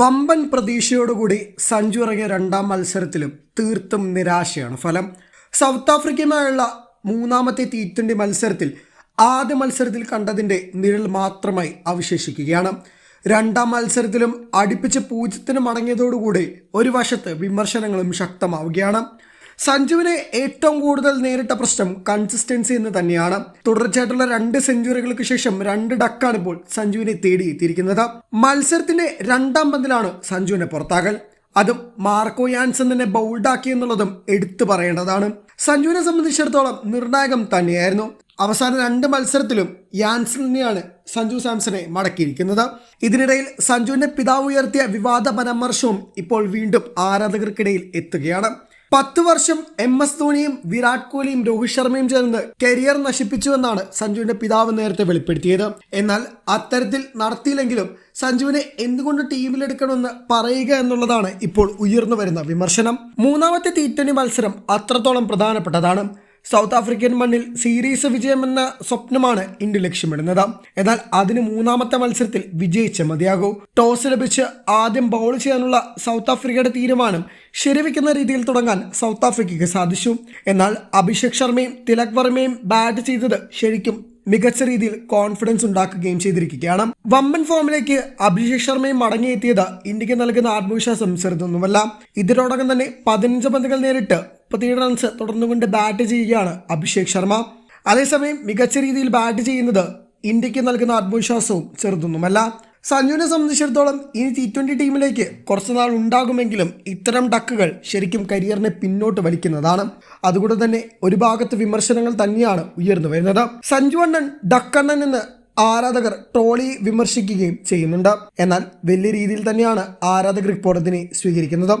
വമ്പൻ പ്രതീക്ഷയോടുകൂടി സഞ്ജു ഇറങ്ങിയ രണ്ടാം മത്സരത്തിലും തീർത്തും നിരാശയാണ് ഫലം. സൗത്ത് ആഫ്രിക്കയുമായുള്ള മൂന്നാമത്തെ തീറ്റണ്ടി മത്സരത്തിൽ ആദ്യ മത്സരത്തിൽ കണ്ടതിന്റെ നിഴൽ മാത്രമായി അവശേഷിക്കുകയാണ്. രണ്ടാം മത്സരത്തിലും അടുപ്പിച്ച് പൂജ്യത്തിന് മടങ്ങിയതോടുകൂടി ഒരു വശത്ത് വിമർശനങ്ങളും ശക്തമാവുകയാണ്. സഞ്ജുവിനെ ഏറ്റവും കൂടുതൽ നേരിട്ട പ്രശ്നം കൺസിസ്റ്റൻസി എന്ന് തന്നെയാണ്. തുടർച്ചയായിട്ടുള്ള രണ്ട് സെഞ്ചുറികൾക്ക് ശേഷം രണ്ട് ഡക്കാണ് ഇപ്പോൾ സഞ്ജുവിനെ തേടിയെത്തിയിരിക്കുന്നത് മത്സരത്തിന്റെ രണ്ടാം പന്തിലാണ് സഞ്ജുവിനെ പുറത്താകൽ. അതും മാർക്കോ യാൻസൺ തന്നെ ബൗൾഡാക്കി എന്നുള്ളതും എടുത്തു പറയേണ്ടതാണ്. സഞ്ജുവിനെ സംബന്ധിച്ചിടത്തോളം നിർണായകം തന്നെയായിരുന്നു. അവസാന രണ്ട് മത്സരത്തിലും യാൻസണിനെയാണ് സഞ്ജു സാംസനെ മടക്കിയിരിക്കുന്നത്. ഇതിനിടയിൽ സഞ്ജുവിന്റെ പിതാവ് ഉയർത്തിയ വിവാദ പരാമർശവും ഇപ്പോൾ വീണ്ടും ആരാധകർക്കിടയിൽ എത്തുകയാണ്. പത്ത് വർഷം എം എസ് ധോണിയും വിരാട് കോഹ്ലിയും രോഹിത് ശർമ്മയും ചേർന്ന് കരിയർ നശിപ്പിച്ചുവെന്നാണ് സഞ്ജുവിന്റെ പിതാവ് നേരത്തെ വെളിപ്പെടുത്തിയത്. എന്നാൽ അത്തരത്തിൽ നടത്തിയില്ലെങ്കിലും സഞ്ജുവിനെ എന്തുകൊണ്ട് ടീമിലെടുക്കണമെന്ന് പറയുക എന്നുള്ളതാണ് ഇപ്പോൾ ഉയർന്നു വരുന്ന വിമർശനം. മൂന്നാമത്തെ തീറ്റണി മത്സരം അത്രത്തോളം പ്രധാനപ്പെട്ടതാണ്. സൗത്ത് ആഫ്രിക്കൻ മണ്ണിൽ സീരീസ് വിജയമെന്ന സ്വപ്നമാണ് ഇന്ത്യ ലക്ഷ്യമിടുന്നത്. എന്നാൽ അതിന് മൂന്നാമത്തെ മത്സരത്തിൽ വിജയിച്ച മതിയാകൂ. ടോസ് ലഭിച്ച് ആദ്യം ബൗൾ ചെയ്യാനുള്ള സൗത്ത് ആഫ്രിക്കയുടെ തീരുമാനം ശരിവെക്കുന്ന രീതിയിൽ തുടങ്ങാൻ സൗത്ത് ആഫ്രിക്കയ്ക്ക് സാധിച്ചു. എന്നാൽ അഭിഷേക് ശർമ്മയും തിലക് വർമ്മയും ബാറ്റ് ചെയ്തത് ശരിക്കും മികച്ച രീതിയിൽ കോൺഫിഡൻസ് ഉണ്ടാക്കുകയും ചെയ്തിരിക്കുകയാണ്. വമ്പൻ ഫോമിലേക്ക് അഭിഷേക് ശർമ്മയും മടങ്ങിയെത്തിയത് ഇന്ത്യയ്ക്ക് നൽകുന്ന ആത്മവിശ്വാസം ചെറുതൊന്നുമല്ല. ഇതിനോടകം തന്നെ പതിനഞ്ച് പന്തുകൾ നേരിട്ട് മുപ്പത്തിയേഴ് റൺസ് തുടർന്നുകൊണ്ട് ബാറ്റ് ചെയ്യുകയാണ് അഭിഷേക് ശർമ്മ. അതേസമയം മികച്ച രീതിയിൽ ബാറ്റ് ചെയ്യുന്നത് ഇന്ത്യയ്ക്ക് നൽകുന്ന ആത്മവിശ്വാസവും ചെറുതൊന്നുമല്ല. സഞ്ജുവിനെ സംബന്ധിച്ചിടത്തോളം ഇനി ടി ട്വന്റി ടീമിലേക്ക് കുറച്ച് നാൾ ഉണ്ടാകുമെങ്കിലും ഇത്തരം ഡക്കുകൾ ശരിക്കും കരിയറിനെ പിന്നോട്ട് വലിക്കുന്നതാണ്. അതുകൊണ്ട് തന്നെ ഒരു ഭാഗത്ത് വിമർശനങ്ങൾ തന്നെയാണ് ഉയർന്നു വരുന്നത്. സഞ്ജു അണ്ണൻ ഡക്കണ്ണൻ എന്ന് ആരാധകർ ട്രോളി വിമർശിക്കുകയും ചെയ്യുന്നുണ്ട്. എന്നാൽ വലിയ രീതിയിൽ തന്നെയാണ് ആരാധകർ ഇപ്പോൾ അതിനെ സ്വീകരിക്കുന്നത്.